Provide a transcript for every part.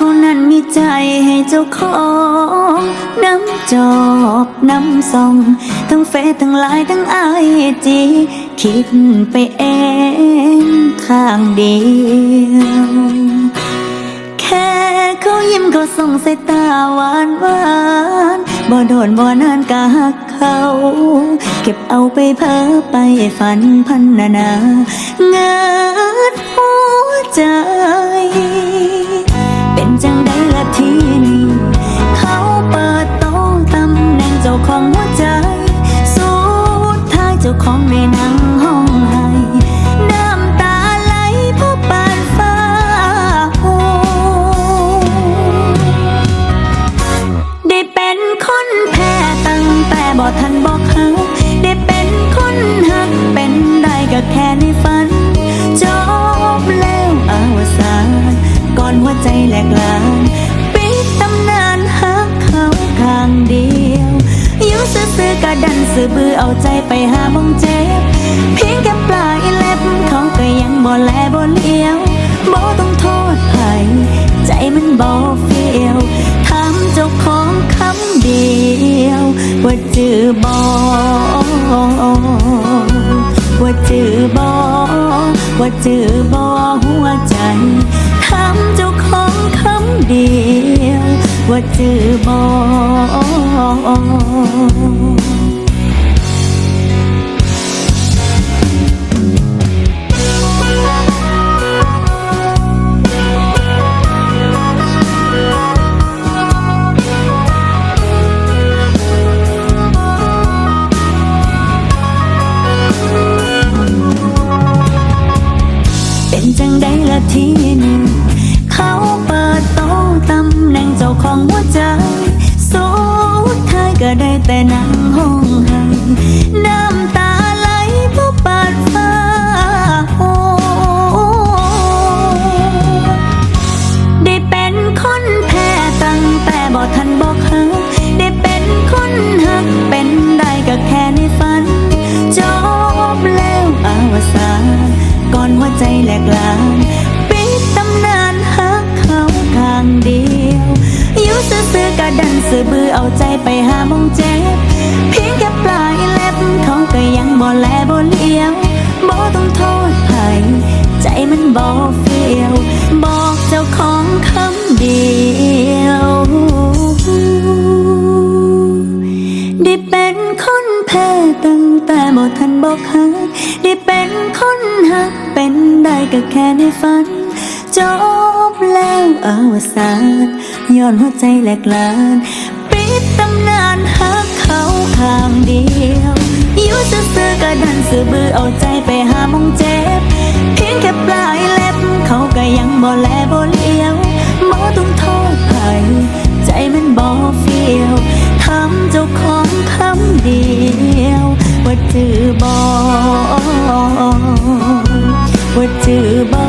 คนนั้นมีใจให้เจ้าของน้ำจอบน้ำส่อง ทั้งเฟซทั้งไลน์ทั้งไอจีคิดไปเองข้างเดียวแค่เขายิ้มเขาส่งสายตาหวานหวานบ่โดนบ่นานกะหักเขา เก็บเอาไปเพ้อไปฝันพันนานาเงิดหัวใจ ของในนังห้องให้น้ำตาไหลเพราะปานฟ้าหูได้เป็นคนแพ้ตั้งแต่บ่ทันบอกเขาได้เป็นคนหักเป็นได้ก็แค่ในฝันจบแล้วอาวสานก่อนหัวใจแหลกลานปิดตำนานหักเขาข้างเดียวอยู่ซื่อๆกะดันสื่อบือเอาใจ ยวว่าจือบ่ว่าจือบ่ว่าจือบ่หัวใจถามเจ้าของคำเดียวว่าจือบอก ได้ละทีหนึ่งเขาเปิดโต๊ะตำแหน่งเจ้าของหัวใจ สุดท้ายก็ได้แต่นั่ง ได้เป็นคนหักเป็นได้ก็แค่ในฝัน จบแล้วอาวสานย้อนหัวใจแหลกลานปิดตำนานหักเขาข้างเดียวอยู่ซื่อๆก็ดันสื่อบือเอาใจไปหามองเจ็บ เพียงแค่ปลายเล็บเขาก็ยังบ่แลบ่เลี้ยวบ่ต้องโทษใครใจมันบ่เฟียวทำเจ้าของคำเดียว ว่าจือบอว่าจือบอ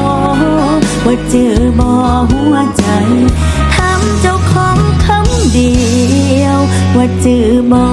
ว่าจือบอหัวใจทำเจ้าของคำเดียว ว่าจือบอ